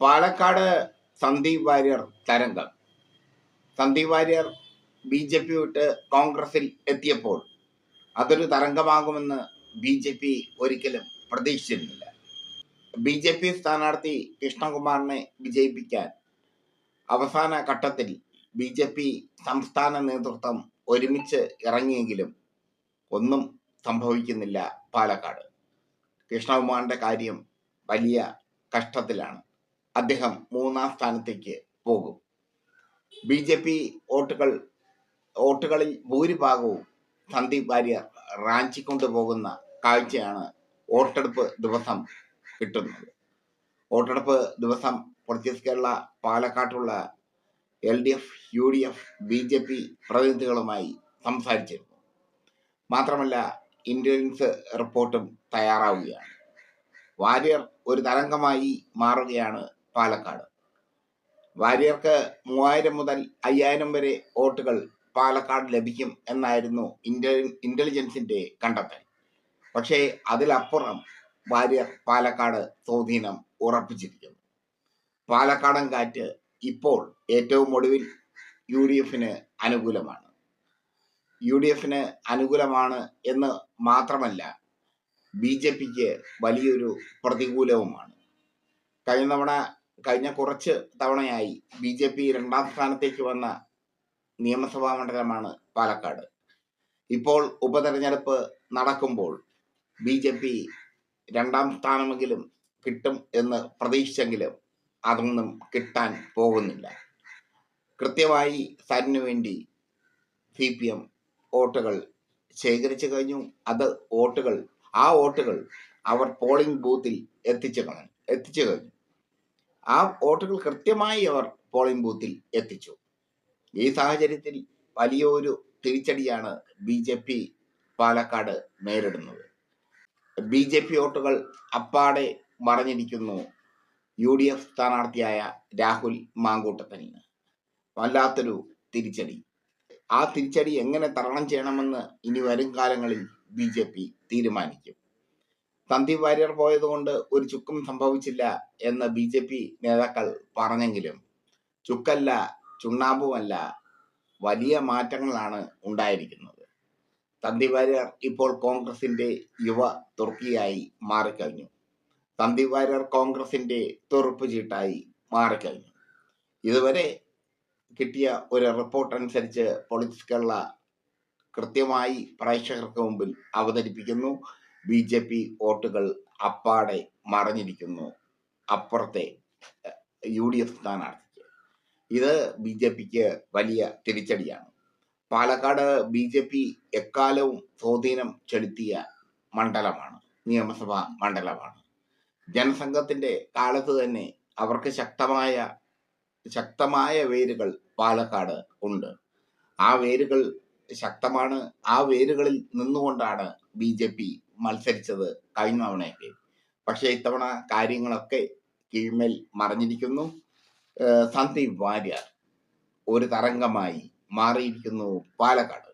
പാലക്കാട് സന്ദീപ് വാര്യർ തരംഗം. Sandeep Warrier B J P വിട്ട് കോൺഗ്രസിൽ എത്തിയപ്പോൾ അതൊരു തരംഗമാകുമെന്ന് ബി ജെ പി ഒരിക്കലും പ്രതീക്ഷിച്ചിരുന്നില്ല. ബി ജെ പി സ്ഥാനാർത്ഥി കൃഷ്ണകുമാറിനെ വിജയിപ്പിക്കാൻ അവസാന ഘട്ടത്തിൽ ബി ജെ പി സംസ്ഥാന നേതൃത്വം ഒരുമിച്ച് ഇറങ്ങിയെങ്കിലും ഒന്നും സംഭവിക്കുന്നില്ല പാലക്കാട്. കൃഷ്ണകുമാറിന്റെ കാര്യം വലിയ കഷ്ടത്തിലാണ്. അദ്ദേഹം മൂന്നാം സ്ഥാനത്തേക്ക് പോകും. ബി ജെ പി വോട്ടുകൾ വോട്ടുകളിൽ ഭൂരിഭാഗവും സന്ദീപ് വാര്യർ റാഞ്ചിക്കൊണ്ടു പോകുന്ന കാഴ്ചയാണ് വോട്ടെടുപ്പ് ദിവസം കിട്ടുന്നത്. വോട്ടെടുപ്പ് ദിവസം പ്രത്യേകിച്ച് Kerala പാലക്കാട്ടുള്ള L D F U D F B J P പ്രതിനിധികളുമായി സംസാരിച്ചിരുന്നു. മാത്രമല്ല ഇന്റലിജൻസ് റിപ്പോർട്ടും തയ്യാറാവുകയാണ്. വാര്യർ ഒരു തരംഗമായി മാറുകയാണ് പാലക്കാട്. വാര്യർക്ക് മൂവായിരം മുതൽ അയ്യായിരം വരെ വോട്ടുകൾ പാലക്കാട് ലഭിക്കും എന്നായിരുന്നു ഇന്റലിജൻസിന്റെ കണ്ടെത്തൽ. പക്ഷേ അതിലപ്പുറം വാര്യർ പാലക്കാട് സ്വാധീനം ഉറപ്പിച്ചിരിക്കുന്നു. പാലക്കാടൻ കാറ്റ് ഇപ്പോൾ ഏറ്റവും ഒടുവിൽ യു ഡി എഫിന് അനുകൂലമാണ്. യു ഡി എഫിന് അനുകൂലമാണ് എന്ന് മാത്രമല്ല ബി ജെ പിക്ക് വലിയൊരു പ്രതികൂലവുമാണ്. കഴിഞ്ഞ തവണ കഴിഞ്ഞ കുറച്ച് തവണയായി ബി ജെ പി രണ്ടാം സ്ഥാനത്തേക്ക് വന്ന നിയമസഭാ മണ്ഡലമാണ് പാലക്കാട്. ഇപ്പോൾ ഉപതെരഞ്ഞെടുപ്പ് നടക്കുമ്പോൾ ബി ജെ പി രണ്ടാം സ്ഥാനമെങ്കിലും കിട്ടും എന്ന് പ്രതീക്ഷിച്ചെങ്കിലും അതൊന്നും കിട്ടാൻ പോകുന്നില്ല. കൃത്യമായി സരിനു വേണ്ടി സി പി എം വോട്ടുകൾ ശേഖരിച്ചു കഴിഞ്ഞു. അത് വോട്ടുകൾ ആ വോട്ടുകൾ അവർ പോളിംഗ് ബൂത്തിൽ എത്തിച്ചു കളഞ്ഞു എത്തിച്ചു കഴിഞ്ഞു. ആ വോട്ടുകൾ കൃത്യമായി അവർ പോളിംഗ് ബൂത്തിൽ എത്തിച്ചു. ഈ സാഹചര്യത്തിൽ വലിയൊരു തിരിച്ചടിയാണ് ബി ജെ പി പാലക്കാട് നേരിടുന്നത്. ബി ജെ പി വോട്ടുകൾ അപ്പാടെ മറഞ്ഞിരിക്കുന്നു യു ഡി എഫ് സ്ഥാനാർത്ഥിയായ രാഹുൽ മാങ്കൂട്ടത്തിന്. വല്ലാത്തൊരു തിരിച്ചടി. ആ തിരിച്ചടി എങ്ങനെ തരണം ചെയ്യണമെന്ന് ഇനി വരും കാലങ്ങളിൽ ബി ജെ പി തീരുമാനിക്കും. സന്ദീപ് വാര്യർ പോയതുകൊണ്ട് ഒരു ചുക്കും സംഭവിച്ചില്ല എന്ന് ബി ജെ പി നേതാക്കൾ പറഞ്ഞെങ്കിലും ചുക്കല്ല ചുണ്ണാമ്പുമല്ല വലിയ മാറ്റങ്ങളാണ് ഉണ്ടായിരിക്കുന്നത്. സന്ദീപ് വാര്യർ ഇപ്പോൾ കോൺഗ്രസിന്റെ യുവ തുർക്കിയായി മാറിക്കഴിഞ്ഞു. സന്ദീപ് വാര്യർ കോൺഗ്രസിന്റെ തുറുപ്പ് ചീട്ടായി മാറിക്കഴിഞ്ഞു. ഇതുവരെ കിട്ടിയ ഒരു റിപ്പോർട്ട് അനുസരിച്ച് പൊളിറ്റിക്സ് കേരള കൃത്യമായി പ്രേക്ഷകർക്ക് മുമ്പിൽ അവതരിപ്പിക്കുന്നു. ബി ജെ പി വോട്ടുകൾ അപ്പാടെ മറഞ്ഞിരിക്കുന്നു. അപ്പുറത്തെ യു ഡി എഫ് സ്ഥാനാർത്ഥിക്ക്. ഇത് ബി ജെ പിക്ക് വലിയ തിരിച്ചടിയാണ്. പാലക്കാട് ബി ജെ പി എക്കാലവും സ്വാധീനം ചെലുത്തിയ മണ്ഡലമാണ്. നിയമസഭാ മണ്ഡലമാണ്. ജനസംഘത്തിന്റെ കാലത്ത് തന്നെ അവർക്ക് ശക്തമായ ശക്തമായ വേരുകൾ പാലക്കാട് ഉണ്ട്. ആ വേരുകൾ ശക്തമാണ്. ആ വേരുകളിൽ നിന്നുകൊണ്ടാണ് ബി ജെ പി മത്സരിച്ചത് കഴിഞ്ഞ തവണയൊക്കെ. പക്ഷേ ഇത്തവണ കാര്യങ്ങളൊക്കെ കീഴ്മേൽ മറിഞ്ഞിരിക്കുന്നു. സന്ദീപ് വാര്യർ ഒരു തരംഗമായി മാറിയിരിക്കുന്നു പാലക്കാട്.